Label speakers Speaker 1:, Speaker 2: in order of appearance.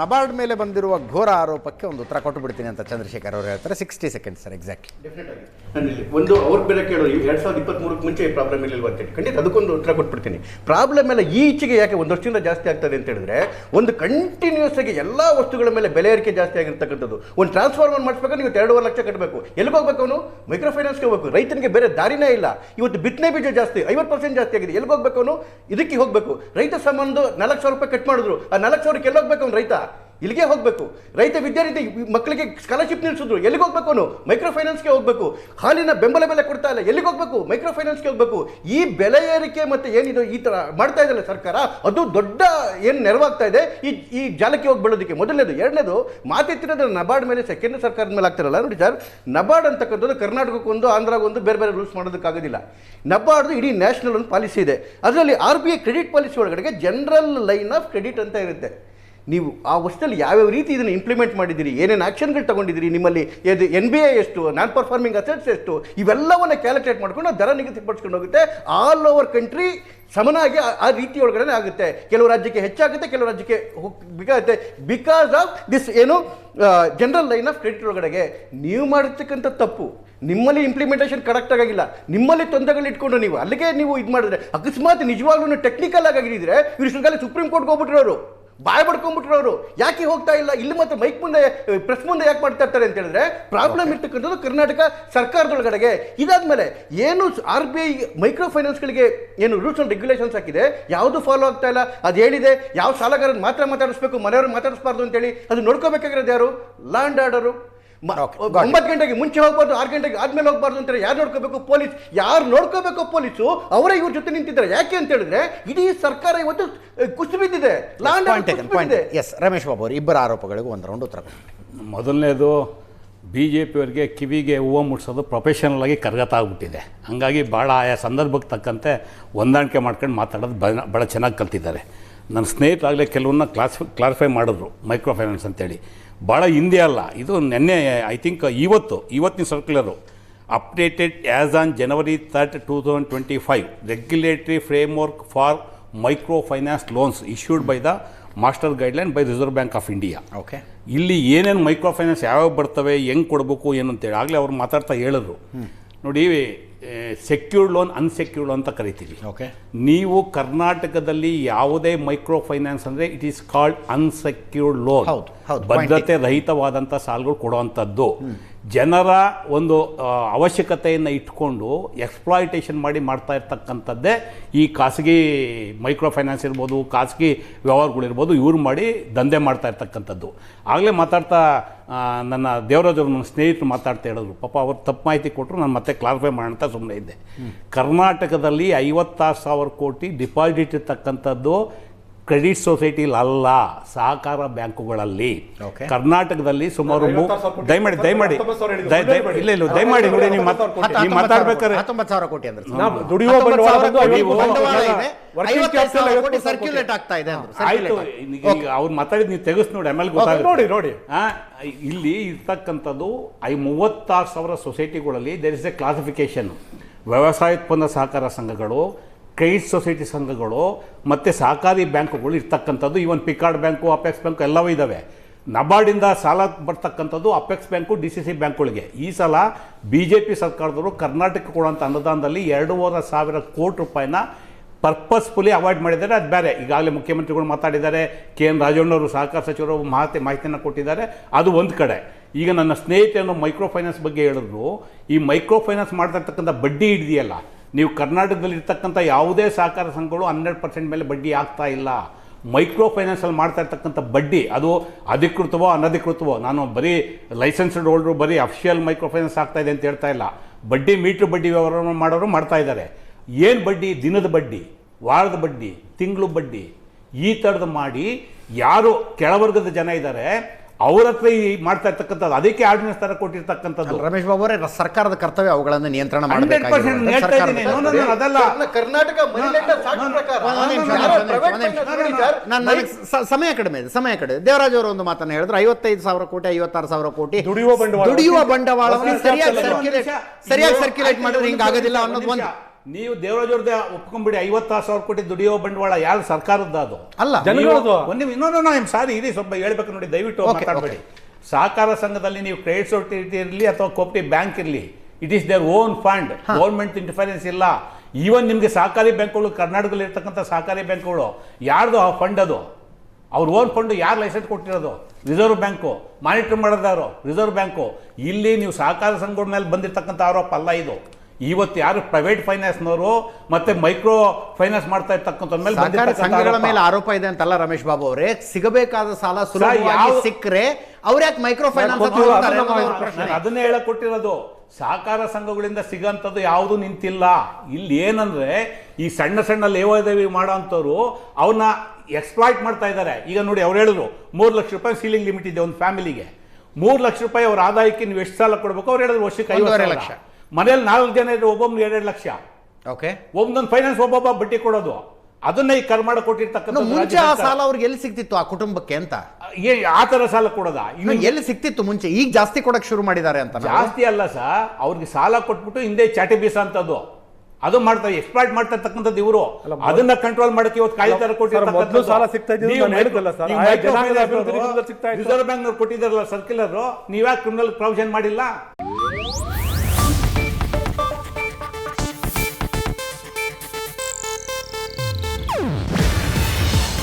Speaker 1: ನಬಾರ್ಡ್ ಮೇಲೆ ಬಂದಿರುವ ಘೋರ ಆರೋಪಕ್ಕೆ ಒಂದು ಉತ್ತರ ಕೊಟ್ಟು ಬಿಡ್ತೀನಿ ಅಂತ ಚಂದ್ರಶೇಖರ್ ಅವರು ಹೇಳ್ತಾರೆ. ಸಿಕ್ಸ್ಟಿ ಸೆಕೆಂಡ್ ಸರ್ ಎಕ್ಸಾಕ್ಟ್ಲಿ
Speaker 2: ಒಂದು ಅವ್ರ ಬೆಲೆ ಕೇಳೋದು ಎರಡ್ ಸಾವಿರದ ಇಪ್ಪತ್ಮೂರಕ್ಕೆ ಮುಂಚೆ ಪ್ರಾಬ್ಲಮ್ ಇಲ್ಲಿ ಅಂತೇಳಿ ಖಂಡಿತ ಅದಕ್ಕೊಂದು ಉತ್ತರ ಕೊಟ್ಬಿಡ್ತೀನಿ. ಪ್ರಾಬ್ಲಮ್ ಎಲ್ಲ ಈಚೆಗೆ ಯಾಕೆ ಒಂದು ವರ್ಷದಿಂದ ಜಾಸ್ತಿ ಆಗ್ತದೆ ಅಂತ ಹೇಳಿದ್ರೆ, ಒಂದು ಕಂಟಿನ್ಯೂಸ್ ಆಗಿ ಎಲ್ಲ ವಸ್ತುಗಳ ಮೇಲೆ ಬೆಲೆ ಏರಿಕೆ ಜಾಸ್ತಿ ಆಗಿರ್ತಕ್ಕಂಥದ್ದು. ಒಂದು ಟ್ರಾನ್ಸ್ಫಾರ್ಮರ್ ಮಾಡಿಸ್ಬೇಕು ನೀವು ಎರಡೂವರೆ ಲಕ್ಷ ಕಟ್ಟಬೇಕು ಎಲ್ಲಿಗೆ ಹೋಗ್ಬೇಕು ಅವನು? ಮೈಕ್ರೋ ಫೈನಾನ್ಸ್ಗೆ ಹೋಗ್ಬೇಕು. ರೈತನಿಗೆ ಬೇರೆ ದಾರಿನೇ ಇಲ್ಲ. ಇವತ್ತು ಬಿತ್ತನೆ ಬೀಜ ಜಾಸ್ತಿ, ಐವತ್ತು ಪರ್ಸೆಂಟ್ ಜಾಸ್ತಿ ಆಗಿದೆ. ಎಲ್ಲಿ ಹೋಗ್ಬೇಕು ಅವನು? ಇದಕ್ಕೆ ಹೋಗ್ಬೇಕು. ರೈತ ಸಂಬಂಧ ನಾಲ್ಕು ಸಾವಿರ ರೂಪಾಯಿ ಕಟ್ ಮಾಡಿದ್ರು. ಆ ನಾಲ್ಕು ಸಾವಿರಕ್ಕೆ ಎಲ್ಲಿ ಹೋಗ್ಬೇಕು ಅವ್ನು ರೈತ? ಇಲ್ಲಿಗೆ ಹೋಗಬೇಕು. ರೈತ ವಿದ್ಯಾರ್ಥಿ ಮಕ್ಕಳಿಗೆ ಸ್ಕಾಲರ್ಶಿಪ್ ನಿಲ್ಲಿಸಿದ್ರು ಎಲ್ಲಿಗೆ ಹೋಗ್ಬೇಕು ಅವನು? ಮೈಕ್ರೋ ಫೈನಾನ್ಸ್ಗೆ ಹೋಗಬೇಕು. ಹಾಲಿನ ಬೆಂಬಲ ಬೆಲೆ ಕೊಡ್ತಾ ಇಲ್ಲ, ಎಲ್ಲಿಗೆ ಹೋಗ್ಬೇಕು? ಮೈಕ್ರೋ ಫೈನಾನ್ಸ್ಗೆ ಹೋಗ್ಬೇಕು. ಈ ಬೆಲೆ ಏರಿಕೆ ಮತ್ತೆ ಏನಿದೆ ಈ ತರ ಮಾಡ್ತಾ ಇದೆಯಲ್ಲ ಸರ್ಕಾರ, ಅದು ದೊಡ್ಡ ಏನು ನೆರವಾಗ್ತಾ ಇದೆ, ಈ ಈ ಜಾಲಕ್ಕೆ ಹೋಗಿ ಮೊದಲನೇದು, ಎರಡನೇದು, ಮಾತೆತ್ತಿರೋದು ನಬಾರ್ಡ್ ಮೇಲೆ ಸೆಕೆಂಡ್ ಸರ್ಕಾರದ ಮೇಲೆ ಆಗ್ತಿರಲ್ಲ. ನೋಡಿ ಸರ್, ನಬಾರ್ಡ್ ಅಂತಕ್ಕಂಥದ್ದು ಕರ್ನಾಟಕಕ್ಕೊಂದು ಆಂಧ್ರಗೊಂದು ಬೇರೆ ಬೇರೆ ರೂಲ್ಸ್ ಮಾಡೋದಕ್ಕಾಗೋದಿಲ್ಲ. ನಬಾರ್ಡ್ದು ಇಡೀ ನ್ಯಾಷನಲ್ ಒಂದು ಪಾಲಿಸಿ ಇದೆ. ಅದರಲ್ಲಿ R B I credit policy ಒಳಗಡೆ ಜನರಲ್ ಲೈನ್ ಆಫ್ ಕ್ರೆಡಿಟ್ ಅಂತ ಇರುತ್ತೆ. ನೀವು ಆ ವರ್ಷದಲ್ಲಿ ಯಾವ್ಯಾವ ರೀತಿ ಇದನ್ನು ಇಂಪ್ಲಿಮೆಂಟ್ ಮಾಡಿದ್ದೀರಿ? ಏನೇನು ಆ್ಯಕ್ಷನ್ಗಳು ತಗೊಂಡಿದ್ದೀರಿ? ನಿಮ್ಮಲ್ಲಿ ಇದು ಎನ್ ಬಿ ಐ ಎಷ್ಟು ನಾನ್ ಪರ್ಫಾರ್ಮಿಂಗ್ ಅಸೆಟ್ಸ್ ಎಷ್ಟು, ಇವೆಲ್ಲವನ್ನು ಕ್ಯಾಲ್ಕುಲೇಟ್ ಮಾಡ್ಕೊಂಡು ದರ ನಿಗದಿಪಡಿಸ್ಕೊಂಡು ಹೋಗುತ್ತೆ. ಆಲ್ ಓವರ್ ಕಂಟ್ರಿ ಸಮನಾಗಿ ಆ- ರೀತಿ ಒಳಗಡೆ ಆಗುತ್ತೆ. ಕೆಲವು ರಾಜ್ಯಕ್ಕೆ ಹೆಚ್ಚಾಗುತ್ತೆ, ಕೆಲವು ರಾಜ್ಯಕ್ಕೆ ಬೇಕಾಗುತ್ತೆ. ಬಿಕಾಸ್ ಆಫ್ ದಿಸ್ ಏನು ಜನರಲ್ ಲೈನ್ ಆಫ್ ಕ್ರೆಡಿಟ್ ಒಳಗಡೆಗೆ ನೀವು ಮಾಡಿರ್ತಕ್ಕಂಥ ತಪ್ಪು, ನಿಮ್ಮಲ್ಲಿ ಇಂಪ್ಲಿಮೆಂಟೇಷನ್ ಕರೆಕ್ಟ್ ಆಗಿಲ್ಲ ನಿಮ್ಮಲ್ಲಿ ತೊಂದರೆಗಳು ಇಟ್ಕೊಂಡು ನೀವು, ಅಲ್ಲಿಗೆ ನೀವು ಇದು ಮಾಡಿದ್ರೆ, ಅಕಸ್ಮಾತ್ ನಿಜವಾಗ್ಲೂ ಟೆಕ್ನಿಕಲ್ ಆಗಿದ್ರೆ, ಇವ್ರು ಸುಪ್ರೀಂ ಕೋರ್ಟ್ಗೆ ಹೋಗ್ಬಿಟ್ರವರು ಬಾಯ್ ಅವರು. ಯಾಕೆ ಹೋಗ್ತಾ ಇಲ್ಲ? ಇಲ್ಲಿ ಮತ್ತೆ ಮೈಕ್ ಮುಂದೆ ಪ್ರೆಸ್ ಮುಂದೆ ಯಾಕೆ ಮಾಡ್ತಾ ಇರ್ತಾರೆ ಅಂತ ಹೇಳಿದ್ರೆ ಪ್ರಾಬ್ಲಮ್ ಇರ್ತಕ್ಕಂಥದ್ದು ಕರ್ನಾಟಕ ಸರ್ಕಾರದೊಳಗಡೆಗೆ. ಇದಾದ್ಮೇಲೆ ಏನು ಆರ್ ಬಿ ಐ ಮೈಕ್ರೋ ಫೈನಾನ್ಸ್ಗಳಿಗೆ ಏನು ರೂಲ್ಸ್ ಅಂಡ್ ರೆಗ್ಯುಲೇಷನ್ಸ್ ಹಾಕಿದೆ? ಯಾವುದು ಫಾಲೋ ಆಗ್ತಾ ಇಲ್ಲ? ಅದು ಹೇಳಿದೆ. ಯಾವ ಸಾಲಗಾರನ ಮಾತ್ರ ಮಾತಾಡಿಸ್ಬೇಕು? ಮನೆಯವ್ರನ್ನ ಮಾತಾಡಿಸ್ಬಾರ್ದು ಅಂತೇಳಿ. ಅದು ನೋಡ್ಕೋಬೇಕಾಗಿರೋದು ಯಾರು? Land order. ಒಂಬತ್ತು ಗಂಟೆಗೆ ಮುಂಚೆ ಹೋಗ್ಬಾರ್ದು ಆರು ಗಂಟೆಗೆ ಆದ್ಮೇಲೆ ಹೋಗ್ಬಾರ್ದು ಅಂತಾರೆ. ಯಾರು ನೋಡ್ಕೋಬೇಕು? ಪೊಲೀಸ್. ಯಾರು ನೋಡ್ಕೋಬೇಕು ಪೊಲೀಸು? ಅವರೇ ಇವ್ರ ಜೊತೆ ನಿಂತಿದ್ದಾರೆ. ಯಾಕೆ ಅಂತ ಹೇಳಿದ್ರೆ ಇಡೀ ಸರ್ಕಾರ ಇವತ್ತು ಕುಸಿ ಕುಸಿದು ಬಿದ್ದಿದೆ.
Speaker 1: ಎಸ್ ರಮೇಶ್ ಬಾಬು ಅವರು ಇಬ್ಬರ ಆರೋಪಗಳಿಗೂ ಒಂದು ರೌಂಡ್ ಉತ್ತರ
Speaker 3: ಮೊದಲನೇದು ಬಿ ಜೆ ಪಿಯವರಿಗೆ ಕಿವಿಗೆ ಹೂವು ಮುಟ್ಸೋದು ಪ್ರೊಫೆಷನಲ್ ಆಗಿ ಕರಗತ ಆಗ್ಬಿಟ್ಟಿದೆ. ಹಂಗಾಗಿ ಭಾಳ ಆಯಾ ಸಂದರ್ಭಕ್ಕೆ ತಕ್ಕಂತೆ ಹೊಂದಾಣಿಕೆ ಮಾಡ್ಕೊಂಡು ಮಾತಾಡೋದು ಬ- ಭಾಳ ಚೆನ್ನಾಗಿ ಕಲ್ತಿದ್ದಾರೆ. ನನ್ನ ಸ್ನೇಹಿತರಾಗಲೇ ಕೆಲವನ್ನ ಕ್ಲಾಸ್ ಕ್ಲಾರಿಫೈ ಮಾಡಿದ್ರು ಮೈಕ್ರೋ ಫೈನಾನ್ಸ್ ಅಂತೇಳಿ. ಭಾಳ ಹಿಂದೆ ಅಲ್ಲ ಇದು ನೆನ್ನೆ ಐ ಥಿಂಕ್ ಇವತ್ತು ಇವತ್ತಿನ circular updated as on January third two thousand twenty five regulatory framework for micro finance loans issued by the master guideline by Reserve Bank of India
Speaker 1: okay
Speaker 3: ಇಲ್ಲಿ ಏನೇನು ಮೈಕ್ರೋ ಫೈನಾನ್ಸ್ ಯಾವ್ಯಾವ ಬರ್ತವೆ ಹೆಂಗೆ ಕೊಡಬೇಕು ಏನು ಅಂತೇಳಿ ಆಗಲೇ ಅವ್ರು ಮಾತಾಡ್ತಾ ಹೇಳಿದ್ರು. ನೋಡಿ ಸೆಕ್ಯೂರ್ಡ್ ಲೋನ್ ಅನ್ಸೆಕ್ಯೂರ್ಡ್ ಲೋನ್ ಅಂತ ಕರಿತೀವಿ.
Speaker 1: ಓಕೆ
Speaker 3: ನೀವು ಕರ್ನಾಟಕದಲ್ಲಿ ಯಾವುದೇ ಮೈಕ್ರೋ ಫೈನಾನ್ಸ್ ಅಂದರೆ it is called unsecured loan
Speaker 1: ಹೌದು, ಹೌದು,
Speaker 3: ಭದ್ರತೆ ರಹಿತವಾದಂಥ ಸಾಲಗಳು ಕೊಡುವಂಥದ್ದು. ಜನರ ಒಂದು ಅವಶ್ಯಕತೆಯನ್ನು ಇಟ್ಕೊಂಡು ಎಕ್ಸ್ಪ್ಲಾಯಿಟೇಷನ್ ಮಾಡಿ ಮಾಡ್ತಾ ಇರ್ತಕ್ಕಂಥದ್ದೇ ಈ ಖಾಸಗಿ ಮೈಕ್ರೋ ಫೈನಾನ್ಸ್ ಇರ್ಬೋದು ಖಾಸಗಿ ವ್ಯವಹಾರಗಳಿರ್ಬೋದು ಇವ್ರು ಮಾಡಿ ದಂಧೆ ಮಾಡ್ತಾ ಇರ್ತಕ್ಕಂಥದ್ದು. ಆಗಲೇ ಮಾತಾಡ್ತಾ ನನ್ನ ದೇವರಾಜ್ ಅವ್ರು ನನ್ನ ಸ್ನೇಹಿತರು ಮಾತಾಡ್ತಾ ಹೇಳಿದ್ರು. ಪಾಪ ಅವ್ರು ತಪ್ಪು ಮಾಹಿತಿ ಕೊಟ್ಟರು ನಾನು ಮತ್ತೆ ಕ್ಲಾರಿಫೈ ಮಾಡೋಂಥ ಸುಮ್ಮನೆ ಇದ್ದೆ. ಕರ್ನಾಟಕದಲ್ಲಿ ಐವತ್ತಾರು ಸಾವಿರ ಕೋಟಿ ಡಿಪಾಸಿಟ್ ಇರ್ತಕ್ಕಂಥದ್ದು ಕ್ರೆಡಿಟ್ ಸೊಸೈಟಿಲಿ ಅಲ್ಲ ಸಹಕಾರ ಬ್ಯಾಂಕುಗಳಲ್ಲಿ. ಕರ್ನಾಟಕದಲ್ಲಿ ಸುಮಾರು ದಯಮಾಡಿ ದಯಮಾಡಿ ಇಲ್ಲ ಇಲ್ಲ ದಯಮಾಡಿ ನೋಡಿ ನೀವು ಮಾತಾ- ನೀವು ಮಾತಾಡ್ಬೇಕಾದ್ರೆ
Speaker 1: ಹತ್ತೊಂಬತ್ತು ಸಾವಿರ ಕೋಟಿ ಅಂದ್ರೆ
Speaker 4: ನಾವು ದುಡಿಯುವ ಬಂಡವಾಳ
Speaker 1: ಸರ್ಕ್ಯುಲೇಟ್ ಆಗ್ತಾ ಇದೆ
Speaker 3: ಆಯ್ತು ಅವ್ರು ಮಾತಾಡಿದ್ ನೀವು ತೆಗೆಸ್ ನೋಡಿ ಆಮೇಲೆ
Speaker 4: ನೋಡಿ
Speaker 3: ಗೊತ್ತಾಗುತ್ತೆ.
Speaker 4: ನೋಡಿ
Speaker 3: ಆ, ಇಲ್ಲಿ ಇರ್ತಕ್ಕಂಥದ್ದು ಐ ಮೂವತ್ತಾರು ಸಾವಿರ ಸೊಸೈಟಿಗಳಲ್ಲಿ ದೇರ್ ಇಸ್ ಎ ಕ್ಲಾಸಿಫಿಕೇಶನ್ ವ್ಯವಸಾಯೋತ್ಪನ್ನ ಸಹಕಾರ ಸಂಘಗಳು ಕ್ರೆಡಿಟ್ ಸೊಸೈಟಿ ಸಂಘಗಳು ಮತ್ತು ಸಹಕಾರಿ ಬ್ಯಾಂಕುಗಳು ಇರ್ತಕ್ಕಂಥದ್ದು even PCARD bank apex bank ಎಲ್ಲವೂ ಇದ್ದಾವೆ ನಬಾರ್ಡಿಂದ ಸಾಲ ಬರ್ತಕ್ಕಂಥದ್ದು apex bank D C C ಬ್ಯಾಂಕ್ಗಳಿಗೆ. ಈ ಸಲ ಬಿ ಜೆ ಪಿ ಸರ್ಕಾರದವರು ಕರ್ನಾಟಕ ಕೊಡುವಂಥ ಅನುದಾನದಲ್ಲಿ ಎರಡೂವರೆ ಸಾವಿರ ಕೋಟಿ ರೂಪಾಯಿನ ಪರ್ಪಸ್ಫುಲಿ ಅವಾಯ್ಡ್ ಮಾಡಿದ್ದಾರೆ. ಅದು ಬೇರೆ. ಈಗಾಗಲೇ ಮುಖ್ಯಮಂತ್ರಿಗಳು ಮಾತಾಡಿದ್ದಾರೆ, ಕೆ ಎನ್ ರಾಜಣ್ಣವರು ಸಹಕಾರ ಸಚಿವರು ಮಾಹಿತಿ ಮಾಹಿತಿಯನ್ನು ಕೊಟ್ಟಿದ್ದಾರೆ. ಅದು ಒಂದು ಕಡೆ. ಈಗ ನನ್ನ ಸ್ನೇಹಿತನು ಮೈಕ್ರೋ ಫೈನಾನ್ಸ್ ಬಗ್ಗೆ ಹೇಳಿದ್ರು. ಈ ಮೈಕ್ರೋ ಫೈನಾನ್ಸ್ ಮಾಡ್ತಾ ಇರ್ತಕ್ಕಂಥ ಬಡ್ಡಿ ಹಿಡಿದಿಯಲ್ಲ ನೀವು ಕರ್ನಾಟಕದಲ್ಲಿ ಇರ್ತಕ್ಕಂಥ ಯಾವುದೇ ಸಹಕಾರ ಸಂಘಗಳು ಹನ್ನೆರಡು ಪರ್ಸೆಂಟ್ ಮೇಲೆ ಬಡ್ಡಿ ಆಗ್ತಾ ಇಲ್ಲ. ಮೈಕ್ರೋ ಫೈನಾನ್ಸಲ್ಲಿ ಮಾಡ್ತಾ ಇರ್ತಕ್ಕಂಥ ಬಡ್ಡಿ, ಅದು ಅಧಿಕೃತವೋ ಅನಧಿಕೃತವೋ, ನಾನು ಬರೀ ಲೈಸೆನ್ಸ್ಡ್ ಹೋಲ್ಡ್ರು, ಬರೀ ಅಫಿಷಿಯಲ್ ಮೈಕ್ರೋ ಫೈನಾನ್ಸ್ ಆಗ್ತಾ ಇದೆ ಅಂತ ಹೇಳ್ತಾ ಇಲ್ಲ. ಬಡ್ಡಿ, ಮೀಟ್ರ್ ಬಡ್ಡಿ ವ್ಯವಹಾರ ಮಾಡೋರು ಮಾಡ್ತಾ ಇದ್ದಾರೆ. ಏನು ಬಡ್ಡಿ? ದಿನದ ಬಡ್ಡಿ, ವಾರದ ಬಡ್ಡಿ, ತಿಂಗಳು ಬಡ್ಡಿ. ಈ ಥರದ್ದು ಮಾಡಿ ಯಾರು ಕೆಳವರ್ಗದ ಜನ ಇದ್ದಾರೆ ಅವ್ರ ಹತ್ರ ಈ ಮಾಡ್ತಾ ಇರ್ತಕ್ಕಂಥದ್ದು ಅದಕ್ಕೆ ಆರ್ಡಿನೆನ್ಸ್ ತರ ಕೊಟ್ಟಿರ್ತಕ್ಕಂಥದ್ದು
Speaker 1: ರಮೇಶ್ ಬಾಬು ಅವರೇ ಸರ್ಕಾರದ ಕರ್ತವ್ಯ ಅವುಗಳನ್ನು ನಿಯಂತ್ರಣ
Speaker 3: 100%
Speaker 1: ಮಾಡಬೇಕಾಗಿರುವಂಥದ್ದು
Speaker 3: ಹೇಳ್ತಾ
Speaker 1: ಸರ್ಕಾರದ
Speaker 3: ಇದ್ದೀನಿ. No, no,
Speaker 1: ಕರ್ತವ್ಯ.
Speaker 3: no, ಅದಲ್ಲ
Speaker 2: ಕರ್ನಾಟಕ money lender ಪ್ರಕಾರ
Speaker 1: ಒಂದ್ ನಿಮಿಷ,
Speaker 2: ಯಾರೋ
Speaker 1: ಒಂದ್ ನಿಮಿಷ,
Speaker 2: private
Speaker 1: ಒಂದ್ ನಿಮಿಷ.
Speaker 2: finance ನೋಡಿ ಸರ್,
Speaker 1: ನಾನು ಸಮಯ ಕಡಿಮೆ ಇದೆ ಸಮಯ ಕಡಿಮೆ. ದೇವರಾಜ್ ಅವರು ಒಂದು ಮಾತನ್ನು ಹೇಳಿದ್ರು ಐವತ್ತೈದು ಸಾವಿರ ಕೋಟಿ ಐವತ್ತಾರು ಸಾವಿರ ಕೋಟಿ
Speaker 4: ದುಡಿಯುವ ಬಂಡವಾಳ.
Speaker 1: ದುಡಿಯುವ ಬಂಡವಾಳವನ್ನು ಸರಿಯಾಗಿ ಸರ್ಕ್ಯುಲೇಟ್ ಸರಿಯಾಗಿ ಸರ್ಕ್ಯುಲೇಟ್ ಮಾಡಿದ್ರೆ ಹಿಂಗಾಗೋದಿಲ್ಲ ಅನ್ನೋದು
Speaker 3: ಒಂದು. ನೀವು ದೇವರಾಜವ್ರದ್ದೇ ಒಪ್ಕೊಂಡ್ಬಿಡಿ ಐವತ್ತು ಸಾವಿರ ಕೋಟಿ ದುಡಿಯೋ ಬಂಡವಾಳ ಯಾರು ಸರ್ಕಾರದ ಅದು?
Speaker 1: ಅಲ್ಲ
Speaker 4: ಜನಗಳದು.
Speaker 3: ನೀವು- ಒಂದು ಇನ್ನೊಂದು ಐಮ್ ಸಾರಿ ಇರಿ ಸ್ವಲ್ಪ ಹೇಳ್ಬೇಕು ನೋಡಿ ದಯವಿಟ್ಟು ಮಾತಾಡಬೇಡಿ. ಸಹಕಾರ ಸಂಘದಲ್ಲಿ ನೀವು ಕ್ರೆಡಿಟ್ ಸೊಸೈಟಿ ಇರಲಿ ಅಥವಾ ಕೋಪರೇಟಿವ್ ಬ್ಯಾಂಕ್ ಇರಲಿ it is their own fund government interference ಇಲ್ಲ. ಈವನ್ ನಿಮಗೆ ಸಹಕಾರಿ ಬ್ಯಾಂಕ್ಗಳು ಕರ್ನಾಟಕದಲ್ಲಿ ಇರ್ತಕ್ಕಂಥ ಸಹಕಾರಿ ಬ್ಯಾಂಕ್ಗಳು ಯಾರ್ದು ಆ ಫಂಡ್ ಅದು? ಅವ್ರ ಓನ್ ಫಂಡ್ ಯಾರು ಲೈಸೆನ್ಸ್ ಕೊಟ್ಟಿರೋದು? ರಿಸರ್ವ್ ಬ್ಯಾಂಕು ಮಾನಿಟರ್ ಮಾಡೋದಾರು ರಿಸರ್ವ್ ಬ್ಯಾಂಕು ಇಲ್ಲಿ ನೀವು ಸಹಕಾರ ಸಂಘಗಳ ಮೇಲೆ ಬಂದಿರತಕ್ಕಂಥ ಆರೋಪ ಅಲ್ಲ ಇದು. ಇವತ್ತು ಯಾರು ಪ್ರೈವೇಟ್ ಫೈನಾನ್ಸ್ನವರು ಮತ್ತೆ ಮೈಕ್ರೋ ಫೈನಾನ್ಸ್ ಮಾಡ್ತಾ ಇರ್ತಕ್ಕಂಥ ಮೇಲೆ
Speaker 1: ಸಂಘಗಳ ಮೇಲೆ ಆರೋಪ ಇದೆ ಅಂತಲ್ಲ ರಮೇಶ್ ಬಾಬು ಅವರೇ. ಸಿಗಬೇಕಾದ ಸಾಲ ಸುಲಭವಾಗಿ ಸಿಕ್ಕರೆ ಅವ್ರ ಯಾಕೆ ಮೈಕ್ರೋ ಫೈನಾನ್ಸ್
Speaker 4: ಅದನ್ನ
Speaker 3: ಹೇಳಕ್ ಕೊಟ್ಟಿರೋದು ಸಹಕಾರ ಸಂಘಗಳಿಂದ ಸಿಗೋಂಥದ್ದು ಯಾವುದು ನಿಂತಿಲ್ಲ. ಇಲ್ಲಿ ಏನಂದ್ರೆ ಈ ಸಣ್ಣ ಸಣ್ಣ ಲೇವಾದೇವಿ ಮಾಡೋಂಥವ್ರು ಅವನ್ನ ಎಕ್ಸ್ಪ್ಲಾಯ್ಟ್ ಮಾಡ್ತಾ ಇದ್ದಾರೆ ಈಗ ನೋಡಿ ಅವ್ರು ಹೇಳಿದ್ರು ಮೂರು ಲಕ್ಷ ರೂಪಾಯಿ ಸೀಲಿಂಗ್ ಲಿಮಿಟ್ ಇದೆ ಒಂದು ಫ್ಯಾಮಿಲಿಗೆ ಮೂರು ಲಕ್ಷ ರೂಪಾಯಿ ಅವ್ರ ಆದಾಯಕ್ಕೆ ನೀವು ಎಷ್ಟು ಸಾಲ ಕೊಡಬೇಕು? ಅವ್ರು ಹೇಳಿದ್ರು ವರ್ಷಕ್ಕೆ ಐವತ್ತು
Speaker 1: ಲಕ್ಷ.
Speaker 3: ಮನೇಲಿ ನಾಲ್ಕು ಜನ ಇದ್ರೆ ಒಬ್ಬೊಬ್ರು ಎರಡೆರಡು ಲಕ್ಷ.
Speaker 1: ಓಕೆ
Speaker 3: ಒಬ್ಬೊಂದು ಫೈನಾನ್ಸ್ ಒಬ್ಬೊಬ್ಬ ಬಡ್ಡಿ ಕೊಡೋದು. ಅದನ್ನ ಈ ಕರ್ಮಾಡ ಕೊಟ್ಟಿರ್ತಕ್ಕಂಥ
Speaker 1: ಮುಂಚೆ ಆ ಸಾಲ ಅವ್ರಿಗೆ ಎಲ್ಲಿ ಸಿಕ್ತಿತ್ತು ಆ ಕುಟುಂಬಕ್ಕೆ ಅಂತ?
Speaker 3: ಆ ತರ ಸಾಲ ಕೊಡೋದ. ಇನ್ನು
Speaker 1: ಎಲ್ಲಿ ಸಿಕ್ತಿತ್ತು ಮುಂಚೆ? ಈಗ ಜಾಸ್ತಿ ಕೊಡಕ್ ಶುರು ಮಾಡಿದ್ದಾರೆ ಅಂತ
Speaker 3: ಜಾಸ್ತಿ ಅಲ್ಲ ಸರ್ ಅವ್ರಿಗೆ ಸಾಲ ಕೊಟ್ಬಿಟ್ಟು ಹಿಂದೆ ಚಾಟಿ ಬೀಸ ಅಂತದ್ದು. ಅದು ಮಾಡ್ತಾರೆ ಎಕ್ಸ್ಪ್ಲಾಯ್ಟ್ ಮಾಡ್ತಾ ಇರ್ತಕ್ಕಂಥದ್ದು ಇವರು ಅದನ್ನ ಕಂಟ್ರೋಲ್ ಮಾಡಕ್ಕೆ ಇವತ್ತು ಕಾಯ್ತಾರ
Speaker 4: ಮೊದ್ಲು ಸಾಲ ಸಿಗ್ತಾ.
Speaker 3: ರಿಸರ್ವ್ ಬ್ಯಾಂಕ್ ಕೊಟ್ಟಿದ್ದಾರಲ್ಲ ಸರ್ಕ್ಯುಲರ್ ನೀವ್ಯಾ ಕ್ರಿಮಿನಲ್ ಪ್ರಾವಿಷನ್ ಮಾಡಿಲ್ಲ?